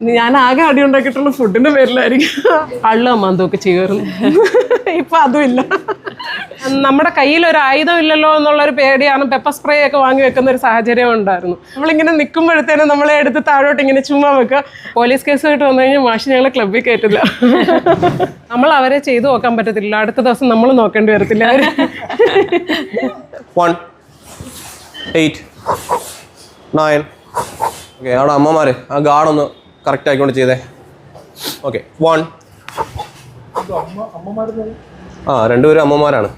ഞാൻ ആകെ അടി ഉണ്ടാക്കിയിട്ടുള്ള ഫുഡിന്റെ പേരിലായിരിക്കും. അള്ള അമ്മാന്തൊക്കെ ചേർന്ന്. ഇപ്പൊ അതുമില്ല നമ്മുടെ കയ്യിൽ ഒരു ആയുധം ഇല്ലല്ലോ എന്നുള്ള ഒരു പേടിയാണ് പെപ്പർ സ്പ്രേ ഒക്കെ വാങ്ങി വെക്കുന്ന ഒരു സാഹചര്യം ഉണ്ടായിരുന്നു. നമ്മളിങ്ങനെ നിൽക്കുമ്പോഴത്തേനും നമ്മളെ എടുത്ത് താഴോട്ട് ഇങ്ങനെ ചുമ്മാ വെക്കുക. പോലീസ് കേസ് ആയിട്ട് വന്നു കഴിഞ്ഞാൽ മാഷി ഞങ്ങളെ ക്ലബ്ബിൽ കയറ്റില്ല. നമ്മൾ അവരെ ചെയ്തു നോക്കാൻ പറ്റത്തില്ല അടുത്ത ദിവസം നമ്മൾ നോക്കേണ്ടി വരത്തില്ല. അവർ വൺ എയ്റ്റ് നയൻ ഓക്കെ അവിടെ അമ്മമാർ ആ ഗാർഡ് ഒന്ന് കറക്റ്റ് ആയിക്കൊണ്ട് ചെയ്തേ. ഓക്കെ വൺ ആ രണ്ടുപേരും അമ്മമാരാണ്.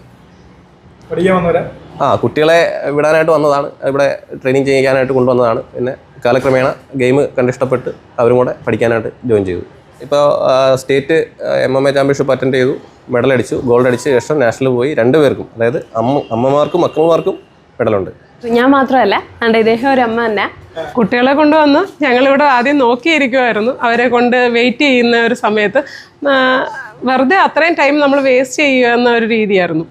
ആ കുട്ടികളെ വിടാനായിട്ട് വന്നതാണ്. ഇവിടെ ട്രെയിനിങ് ചെയ്യാനായിട്ട് കൊണ്ടുവന്നതാണ്. പിന്നെ കാലക്രമേണ ഗെയിം കണ്ടിഷ്ടപ്പെട്ട് അവരും കൂടെ പഠിക്കാനായിട്ട് ജോയിൻ ചെയ്തു. ഇപ്പോൾ state M M A championship attend ചെയ്തു. മെഡൽ അടിച്ചു. ഗോൾഡ് അടിച്ച് ശേഷം നാഷണൽ പോയി. രണ്ടുപേർക്കും അതായത് അമ്മ അമ്മമാർക്കും മക്കളുമാർക്കും മെഡലുണ്ട് ഞാൻ മാത്രമല്ല അണ്ട ഇദ്ദേഹം ഒരു അമ്മ തന്നെ. കുട്ടികളെ കൊണ്ടുവന്ന് ഞങ്ങളിവിടെ ആദ്യം നോക്കിയിരിക്കുമായിരുന്നു അവരെ കൊണ്ട് വെയിറ്റ് ചെയ്യുന്ന ഒരു സമയത്ത്. വെറുതെ അത്രയും ടൈം നമ്മൾ വേസ്റ്റ് ചെയ്യുക എന്ന ഒരു രീതിയായിരുന്നു.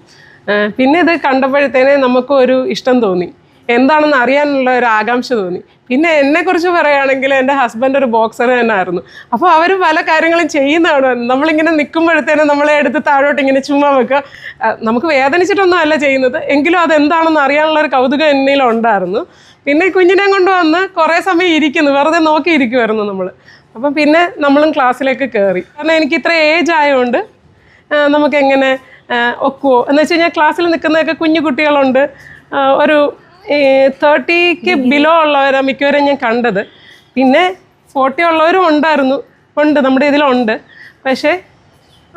പിന്നെ ഇത് കണ്ടപ്പോഴത്തേനെ നമുക്ക് ഒരു ഇഷ്ടം തോന്നി. എന്താണെന്ന് അറിയാനുള്ള ഒരു ആകാംക്ഷ തോന്നി. പിന്നെ എന്നെക്കുറിച്ച് പറയുകയാണെങ്കിൽ എന്റെ ഹസ്ബൻഡ് ഒരു ബോക്സർ തന്നെ ആയിരുന്നു അപ്പോൾ അവർ പല കാര്യങ്ങളും ചെയ്യുന്നതാണ്. നമ്മളിങ്ങനെ നിൽക്കുമ്പോഴത്തേനും നമ്മളെ എടുത്ത് താഴോട്ട് ഇങ്ങനെ ചുമ്മാ വെക്കുക. നമുക്ക് വേദനിച്ചിട്ടൊന്നും അല്ല ചെയ്യുന്നത്. എങ്കിലും അതെന്താണെന്ന് അറിയാനുള്ള ഒരു കൗതുകം എന്നിൽ ഉണ്ടായിരുന്നു. പിന്നെ കുഞ്ഞിനെ കൊണ്ടുവന്ന് കുറേ സമയം ഇരിക്കുന്നു. വെറുതെ നോക്കി ഇരിക്കുമായിരുന്നു നമ്മൾ. അപ്പം പിന്നെ നമ്മളും ക്ലാസ്സിലേക്ക് കയറി. കാരണം എനിക്ക് ഇത്ര ഏജ് ആയതുകൊണ്ട് നമുക്ക് നമുക്കെങ്ങനെ ഒക്കുവോ? എന്ന് വെച്ച് കഴിഞ്ഞാൽ ക്ലാസ്സിൽ നിൽക്കുന്നതൊക്കെ കുഞ്ഞു കുട്ടികളുണ്ട്. ഒരു തേർട്ടിക്ക് ബിലോ ഉള്ളവരാണ് മിക്കവരും ഞാൻ കണ്ടത്. പിന്നെ ഫോർട്ടി ഉള്ളവരും ഉണ്ടായിരുന്നു. ഉണ്ട് നമ്മുടെ ഇതിലുണ്ട്. പക്ഷേ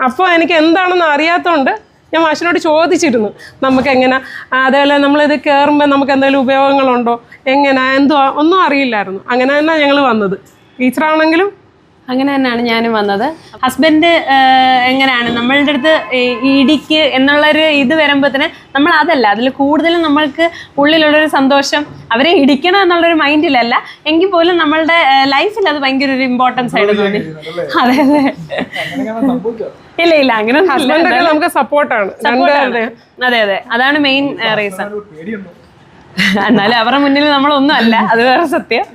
അപ്പോൾ എനിക്ക് എന്താണെന്ന് അറിയാത്തതുകൊണ്ട് ഞാൻ മാഷിനോട് ചോദിച്ചിരുന്നു. നമുക്ക് എങ്ങനെ അതേപോലെ നമ്മളിത് കയറുമ്പോൾ നമുക്ക് എന്തെങ്കിലും ഉപയോഗങ്ങളുണ്ടോ? എങ്ങനെ എന്തുവാ? ഒന്നും അറിയില്ലായിരുന്നു. അങ്ങനെ തന്നെ ഞങ്ങൾ വന്നത്. ടീച്ചറാണെങ്കിലും അങ്ങനെ തന്നെയാണ് ഞാനും വന്നത്. ഹസ്ബൻഡ് എങ്ങനെയാണ്? നമ്മളുടെ അടുത്ത് ഇടിക്ക് എന്നുള്ളൊരു ഇത് വരുമ്പോഴത്തേന് നമ്മൾ അതല്ല അതിൽ കൂടുതലും നമ്മൾക്ക് ഉള്ളിലുള്ളൊരു സന്തോഷം അവരെ ഇടിക്കണം എന്നുള്ളൊരു മൈൻഡിലല്ല. എങ്കിൽ പോലും നമ്മളുടെ ലൈഫിൽ അത് ഭയങ്കര ഒരു ഇമ്പോർട്ടൻസ് ആയിട്ട് തോന്നി. അതെ അതെ ഇല്ല ഇല്ല അങ്ങനെ നമുക്ക് സപ്പോർട്ടാണ് അതെ. അതെ അതെ. അതാണ് മെയിൻ റീസൺ എന്നാലും അവരുടെ മുന്നിൽ നമ്മളൊന്നും അല്ല അത് വേറെ സത്യം.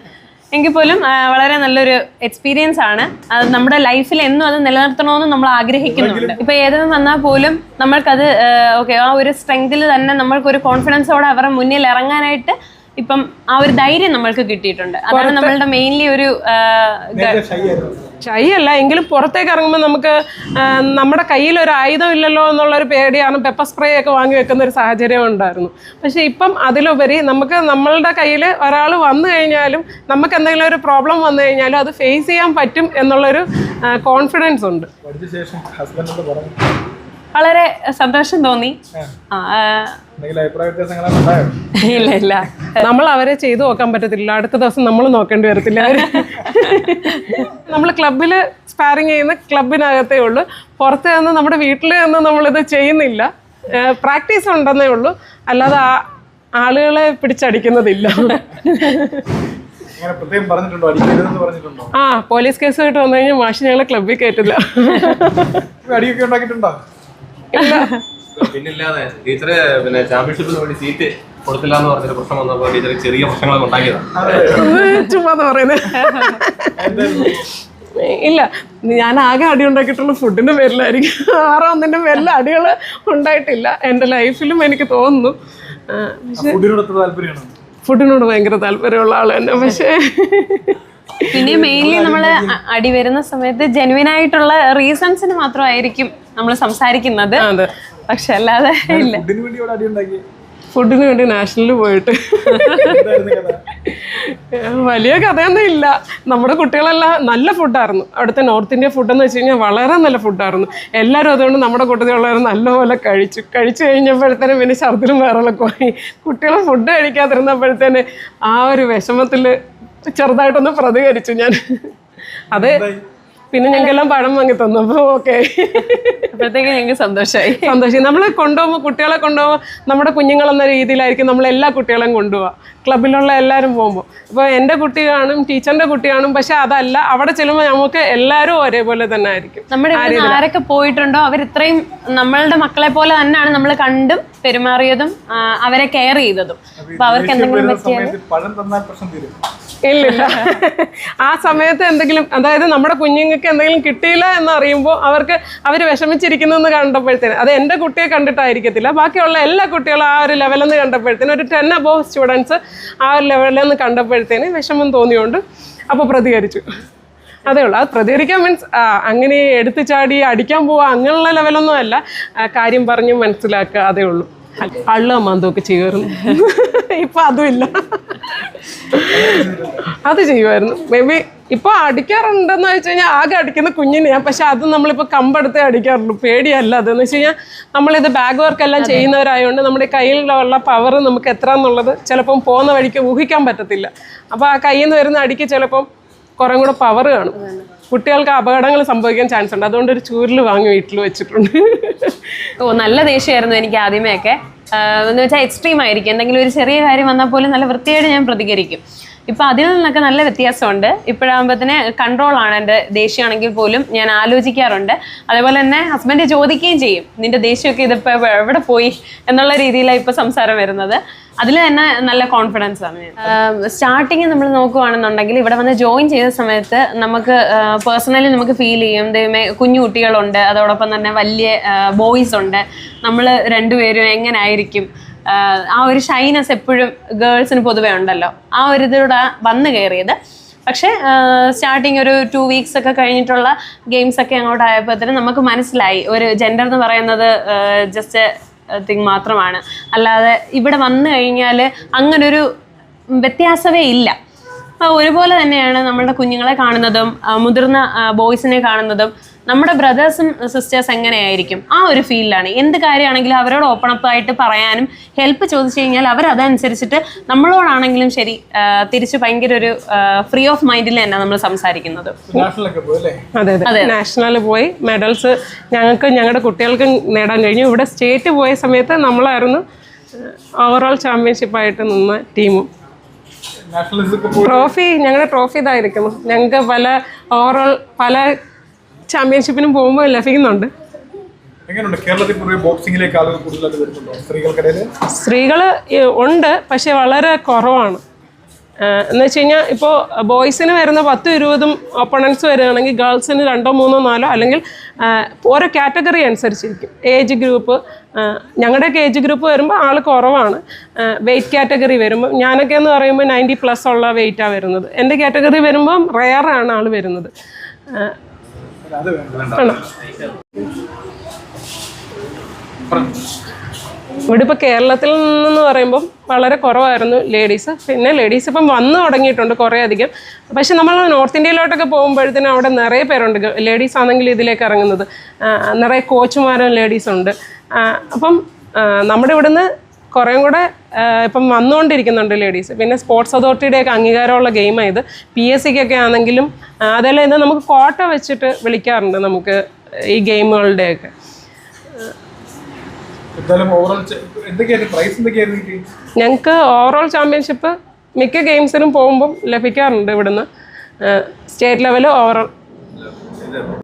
എങ്കിൽ പോലും വളരെ നല്ലൊരു എക്സ്പീരിയൻസ് ആണ്. അത് നമ്മുടെ ലൈഫിൽ എന്നും അത് നിലനിർത്തണമെന്ന് നമ്മൾ ആഗ്രഹിക്കുന്നുണ്ട്. ഇപ്പൊ ഏതെന്ന് വന്നാൽ പോലും നമ്മൾക്കത് ഓക്കെ ആ ഒരു സ്ട്രെങ്തിൽ തന്നെ നമ്മൾക്ക് ഒരു കോൺഫിഡൻസോടെ അവരുടെ മുന്നിൽ ഇറങ്ങാനായിട്ട് ഇപ്പം ആ ഒരു ധൈര്യം നമ്മൾക്ക് കിട്ടിയിട്ടുണ്ട്. അതാണ് നമ്മളുടെ മെയിൻലി ഒരു ചൈയല്ല എങ്കിലും പുറത്തേക്ക് ഇറങ്ങുമ്പോൾ നമുക്ക് നമ്മുടെ കയ്യിൽ ഒരു ആയുധം ഇല്ലല്ലോ എന്നുള്ളൊരു പേടിയാണ് പെപ്പർ സ്പ്രേ ഒക്കെ വാങ്ങി വെക്കുന്ന ഒരു സാഹചര്യം ഉണ്ടായിരുന്നു. പക്ഷേ ഇപ്പം അതിലുപരി നമുക്ക് നമ്മളുടെ കയ്യിൽ ഒരാൾ വന്നു കഴിഞ്ഞാലും നമുക്ക് എന്തെങ്കിലും ഒരു പ്രോബ്ലം വന്നു കഴിഞ്ഞാലും അത് ഫേസ് ചെയ്യാൻ പറ്റും എന്നുള്ളൊരു കോൺഫിഡൻസ് ഉണ്ട്. വളരെ സന്തോഷം തോന്നി. ഇല്ല ഇല്ല. നമ്മൾ അവരെ ചെയ്തു നോക്കാൻ പറ്റത്തില്ല. അടുത്ത ദിവസം നമ്മൾ നോക്കേണ്ടി വരത്തില്ല. നമ്മൾ ക്ലബിൽ സ്പാരിങ് ചെയ്യുന്ന ക്ലബിനകത്തേ ഉള്ളൂ. പുറത്ത് നിന്ന് നമ്മുടെ വീട്ടിൽ നിന്ന് നമ്മളിത് ചെയ്യുന്നില്ല. പ്രാക്ടീസ് ഉണ്ടെന്നേ ഉള്ളൂ. അല്ലാതെ ആ- ആളുകളെ പിടിച്ചടിക്കുന്നതില്ല. ആ പോലീസ് കേസ് ആയിട്ട് വന്നു കഴിഞ്ഞാൽ മാഷി ഞങ്ങളെ ക്ലബിൽ കയറ്റില്ല. അടിയൊക്കെ ഉണ്ടാക്കിയിട്ടുണ്ടോ? പിന്നില്ലാതെ ടീച്ചറ് പിന്നെ ചാമ്പ്യൻഷിപ്പിന് വേണ്ടി സീറ്റ് കൊടുത്തില്ല എന്ന് പറഞ്ഞൊരു പ്രശ്നം ടീച്ചർ ചെറിയ ഉണ്ടാക്കിയതാണ് പറയുന്നത് ഇല്ല ഞാൻ ആകെ അടി ഉണ്ടാക്കിയിട്ടുള്ള ഫുഡിന്റെ പേരിലായിരിക്കും. ആറോ ഒന്നിന്റെ പേരിൽ അടികൾ ഉണ്ടായിട്ടില്ല. എന്റെ ലൈഫിലും എനിക്ക് തോന്നുന്നു. ഫുഡിനോട് ഭയങ്കര താല്പര്യമുള്ള ആൾ തന്നെ. പക്ഷേ പിന്നെ മെയിൻലി നമ്മൾ അടി വരുന്ന സമയത്ത് ജെനുവിൻ ആയിട്ടുള്ള റീസൺസിന് മാത്രമായിരിക്കും നമ്മൾ സംസാരിക്കുന്നത്. അതെ. പക്ഷെ അല്ലാതെ ഇല്ല. ഫുഡിന് വേണ്ടി ഇവിടെ അടി ഉണ്ടാക്കി. ഫുഡിന് വേണ്ടി നാഷണലിൽ പോയിട്ട്. എന്തായിരുന്നു കഥ? വലിയ കഥയൊന്നും ഇല്ല. നമ്മുടെ കുട്ടികളെല്ലാം നല്ല ഫുഡായിരുന്നു അവിടുത്തെ നോർത്ത് ഇന്ത്യ ഫുഡ് എന്ന് വെച്ച് കഴിഞ്ഞാൽ വളരെ നല്ല ഫുഡായിരുന്നു എല്ലാവരും അതുകൊണ്ട് നമ്മുടെ കൂട്ടത്തിലുള്ളവർ നല്ലപോലെ കഴിച്ചു. കഴിച്ചു കഴിഞ്ഞപ്പോഴത്തേനും പിന്നെ ഛർദിലും വേറെളൊക്കെ പോയി. കുട്ടികൾ ഫുഡ് കഴിക്കാതിരുന്നപ്പോഴത്തേന് ആ ഒരു വിഷമത്തിൽ ചെറുതായിട്ടൊന്ന് പ്രതികരിച്ചു ഞാൻ. അത് പിന്നെ ഞങ്ങൾക്കെല്ലാം പഴം വാങ്ങി തന്നു അപ്പോൾ ഓക്കെ. അപ്പോഴത്തേക്ക് ഞങ്ങൾക്ക് സന്തോഷമായി. സന്തോഷം. നമ്മൾ കൊണ്ടുപോകുമ്പോൾ കുട്ടികളെ കൊണ്ടുപോകുമ്പോൾ നമ്മുടെ കുഞ്ഞുങ്ങളെന്ന രീതിയിലായിരിക്കും നമ്മൾ എല്ലാ കുട്ടികളെയും കൊണ്ടുപോകുക ക്ലബിലുള്ള എല്ലാവരും പോകുമ്പോൾ അപ്പോൾ എന്റെ കുട്ടി കാണും ടീച്ചറിന്റെ കുട്ടി കാണും പക്ഷെ അതല്ല അവിടെ ചെല്ലുമ്പോൾ നമുക്ക് എല്ലാവരും ഒരേപോലെ തന്നെ ആയിരിക്കും. നമ്മുടെ ആരൊക്കെ പോയിട്ടുണ്ടോ അവർ ഇത്രയും നമ്മളുടെ മക്കളെ പോലെ തന്നെയാണ് നമ്മൾ കണ്ടും പെരുമാറിയതും അവരെ കെയർ ചെയ്തതും. അപ്പോൾ അവർക്ക് എന്തെങ്കിലും പറ്റിയാൽ ഇല്ലില്ല. ആ സമയത്ത് എന്തെങ്കിലും അതായത് നമ്മുടെ കുഞ്ഞുങ്ങൾക്ക് എന്തെങ്കിലും കിട്ടിയില്ല എന്ന് അറിയുമ്പോൾ അവർക്ക് അവർ വിഷമിച്ചിരിക്കുന്നെന്ന് കണ്ടപ്പോഴത്തേന് അത് എന്റെ കുട്ടിയെ കണ്ടിട്ടായിരിക്കത്തില്ല. ബാക്കിയുള്ള എല്ലാ കുട്ടികളും ആ ഒരു ലെവലെന്ന് കണ്ടപ്പോഴത്തേന് ഒരു ടെൻ അബോവ് സ്റ്റുഡൻസ് ആ ഒരു ലെവലെന്ന് കണ്ടപ്പോഴത്തേന് വിഷമം തോന്നിയോണ്ട് അപ്പോൾ പ്രതികരിച്ചു. അതേ ഉള്ളൂ. അത് പ്രതികരിക്കാൻ മീൻസ് അങ്ങനെ എടുത്തു ചാടി അടിക്കാൻ പോവുക അങ്ങനെയുള്ള ലെവലൊന്നും അല്ല. കാര്യം പറഞ്ഞ് മനസ്സിലാക്കുക അതേ ഉള്ളൂ. അള്ള മന്തൊക്കെ ചെയ്യുമായിരുന്നു ഇപ്പം അതുമില്ല അത് ചെയ്യുമായിരുന്നു. മേ ബി ഇപ്പോൾ അടിക്കാറുണ്ടെന്ന് വെച്ച് കഴിഞ്ഞാൽ ആകെ അടിക്കുന്ന കുഞ്ഞിനെയാണ് പക്ഷെ അത് നമ്മളിപ്പോൾ കമ്പെടുത്തേ അടിക്കാറുള്ളൂ. പേടിയല്ല അതെന്ന് വെച്ച് കഴിഞ്ഞാൽ നമ്മളിത് ബാഗ് വർക്ക് എല്ലാം ചെയ്യുന്നവരായതുകൊണ്ട് നമ്മുടെ കയ്യിലുള്ള പവർ നമുക്ക് എത്ര എന്നുള്ളത് ചിലപ്പം പോകുന്ന വഴിക്ക് ഊഹിക്കാൻ പറ്റത്തില്ല. അപ്പോൾ ആ കയ്യിൽ നിന്ന് വരുന്ന അടിക്ക് ചിലപ്പം കുറേ കൂടെ പവർ കാണും. കുട്ടികൾക്ക് അപകടങ്ങൾ സംഭവിക്കാൻ ചാൻസ് ഉണ്ട്. അതുകൊണ്ട് ഒരു ചൂരിൽ വാങ്ങി വീട്ടിൽ വെച്ചിട്ടുണ്ട്. ഓ നല്ല ദേഷ്യമായിരുന്നു എനിക്ക് ആദ്യമേ ഒക്കെ. എന്ന് വെച്ചാൽ എക്സ്ട്രീം ആയിരിക്കും. എന്തെങ്കിലും ഒരു ചെറിയ കാര്യം വന്നാൽ പോലും നല്ല വൃത്തിയായിട്ട് ഞാൻ പ്രതികരിക്കും. ഇപ്പൊ അതിൽ നിന്നൊക്കെ നല്ല വ്യത്യാസമുണ്ട്. ഇപ്പോഴാകുമ്പോഴത്തേന് കൺട്രോൾ ആണ് എന്റെ ദേഷ്യമാണെങ്കിൽ പോലും ഞാൻ ആലോചിക്കാറുണ്ട്. അതേപോലെ തന്നെ ഹസ്ബൻഡ് ചോദിക്കുകയും ചെയ്യും നിന്റെ ദേഷ്യമൊക്കെ ഇതിപ്പോ എവ- എവിടെ പോയി? എന്നുള്ള രീതിയിലാണ് ഇപ്പൊ സംസാരം വരുന്നത്. അതിൽ തന്നെ നല്ല കോൺഫിഡൻസ് ആണ് സ്റ്റാർട്ടിങ് നമ്മൾ നോക്കുകയാണെന്നുണ്ടെങ്കിൽ ഇവിടെ വന്ന് ജോയിൻ ചെയ്ത സമയത്ത് നമുക്ക് പേഴ്സണലി നമുക്ക് ഫീൽ ചെയ്യും. ദൈവമേ കുഞ്ഞു കുട്ടികളുണ്ട്. അതോടൊപ്പം തന്നെ വലിയ ബോയ്സ് ഉണ്ട്. നമ്മൾ രണ്ടുപേരും എങ്ങനെ ആയിരിക്കും? ആഹ് ആ ഒരു ഷൈനസ് എപ്പോഴും ഗേൾസിന് പൊതുവേ ഉണ്ടല്ലോ. ആ ഒരു ഇതിലൂടെ വന്നു കയറിയത്. പക്ഷേ സ്റ്റാർട്ടിങ് ഒരു ടു വീക്സ് ഒക്കെ കഴിഞ്ഞിട്ടുള്ള ഗെയിംസ് ഒക്കെ അങ്ങോട്ട് ആയപ്പോഴത്തേനും നമുക്ക് മനസ്സിലായി. ഒരു ജെൻഡർ എന്ന് പറയുന്നത് ജസ്റ്റ് തിങ് മാത്രമാണ്. അല്ലാതെ ഇവിടെ വന്നു കഴിഞ്ഞാൽ അങ്ങനൊരു വ്യത്യാസമേ ഇല്ല. ഒരുപോലെ തന്നെയാണ് നമ്മളുടെ കുഞ്ഞുങ്ങളെ കാണുന്നതും മുതിർന്ന ബോയ്സിനെ കാണുന്നതും. നമ്മുടെ ബ്രദേഴ്സും സിസ്റ്റേഴ്സ് എങ്ങനെയായിരിക്കും? ആ ഒരു ഫീലിലാണ് എന്ത് കാര്യമാണെങ്കിലും അവരോട് ഓപ്പൺ അപ്പ് ആയിട്ട് പറയാനും ഹെൽപ്പ് ചോദിച്ചു കഴിഞ്ഞാൽ അവർ അതനുസരിച്ചിട്ട് നമ്മളോടാണെങ്കിലും ശരി തിരിച്ച് ഭയങ്കര ഒരു ഫ്രീ ഓഫ് മൈൻഡിൽ തന്നെ നമ്മൾ സംസാരിക്കുന്നത്. അതെ അതെ. നാഷണൽ പോയി. മെഡൽസ് ഞങ്ങൾക്ക് ഞങ്ങളുടെ കുട്ടികൾക്ക് നേടാൻ കഴിഞ്ഞു. ഇവിടെ സ്റ്റേറ്റ് പോയ സമയത്ത് നമ്മളായിരുന്നു ഓവറോൾ ചാമ്പ്യൻഷിപ്പായിട്ട് നിന്ന ടീമും ട്രോഫി ഞങ്ങളുടെ ട്രോഫി ഇതായിരിക്കുന്നു. ഞങ്ങൾക്ക് പല ഓവറോൾ പല ചാമ്പ്യൻഷിപ്പിനും പോകുമ്പോൾ ലഭിക്കുന്നുണ്ട്. എങ്ങനെയുണ്ട്? കേരളത്തിൽ പൊതുവെ ബോക്സിംഗിലേക്ക് ആളുകൾ കൂടുതലായിട്ട് വരുന്നുണ്ടോ? സ്ത്രീകൾക്കിടയിൽ സ്ത്രീകൾ ഉണ്ട് പക്ഷെ വളരെ കുറവാണ്. എന്ന് വെച്ച് കഴിഞ്ഞാൽ ഇപ്പോൾ ബോയ്സിന് വരുന്ന പത്തും ഇരുപതും ഒപ്പണൻസ് വരികയാണെങ്കിൽ ഗേൾസിന് രണ്ടോ മൂന്നോ നാലോ അല്ലെങ്കിൽ ഓരോ കാറ്റഗറി അനുസരിച്ചിരിക്കും. ഏജ് ഗ്രൂപ്പ് ഞങ്ങളുടെയൊക്കെ ഏജ് ഗ്രൂപ്പ് വരുമ്പോൾ ആൾ കുറവാണ്. വെയിറ്റ് കാറ്റഗറി വരുമ്പോൾ ഞാനൊക്കെ എന്ന് പറയുമ്പോൾ നയന്റി പ്ലസ് ഉള്ള വെയിറ്റാണ് വരുന്നത്. എന്റെ കാറ്റഗറി വരുമ്പം റെയറാണ് ആൾ വരുന്നത്. അത് ഇവിടെ ഇപ്പോൾ കേരളത്തിൽ നിന്നെന്ന് പറയുമ്പോൾ വളരെ കുറവായിരുന്നു ലേഡീസ്. പിന്നെ ലേഡീസ് ഇപ്പം വന്നു തുടങ്ങിയിട്ടുണ്ട് കുറേ അധികം പക്ഷെ നമ്മൾ നോർത്ത് ഇന്ത്യയിലോട്ടൊക്കെ പോകുമ്പോഴത്തേനും അവിടെ നിറയെ പേരുണ്ട്. ലേഡീസ് ആണെങ്കിൽ ഇതിലേക്ക് ഇറങ്ങുന്നത്. നിറയെ കോച്ചുമാരും ലേഡീസ് ഉണ്ട് അപ്പം നമ്മുടെ ഇവിടുന്ന് കുറേം കൂടെ ഇപ്പം വന്നുകൊണ്ടിരിക്കുന്നുണ്ട് ലേഡീസ് പിന്നെ സ്പോർട്സ് അതോറിറ്റിയുടെയൊക്കെ അംഗീകാരമുള്ള ഗെയിമാണ് ഇത്. പി എസ് സിക്കൊക്കെ ആണെങ്കിലും അതെല്ലാം ഇത് നമുക്ക് കോട്ട വെച്ചിട്ട് വിളിക്കാറുണ്ട് നമുക്ക് ഈ ഗെയിമുകളുടെയൊക്കെ ഞങ്ങൾക്ക് ഓവറോൾ ചാമ്പ്യൻഷിപ്പ് മിക്ക ഗെയിംസിനും പോകുമ്പം ലഭിക്കാറുണ്ട് ഇവിടുന്ന്. State level overall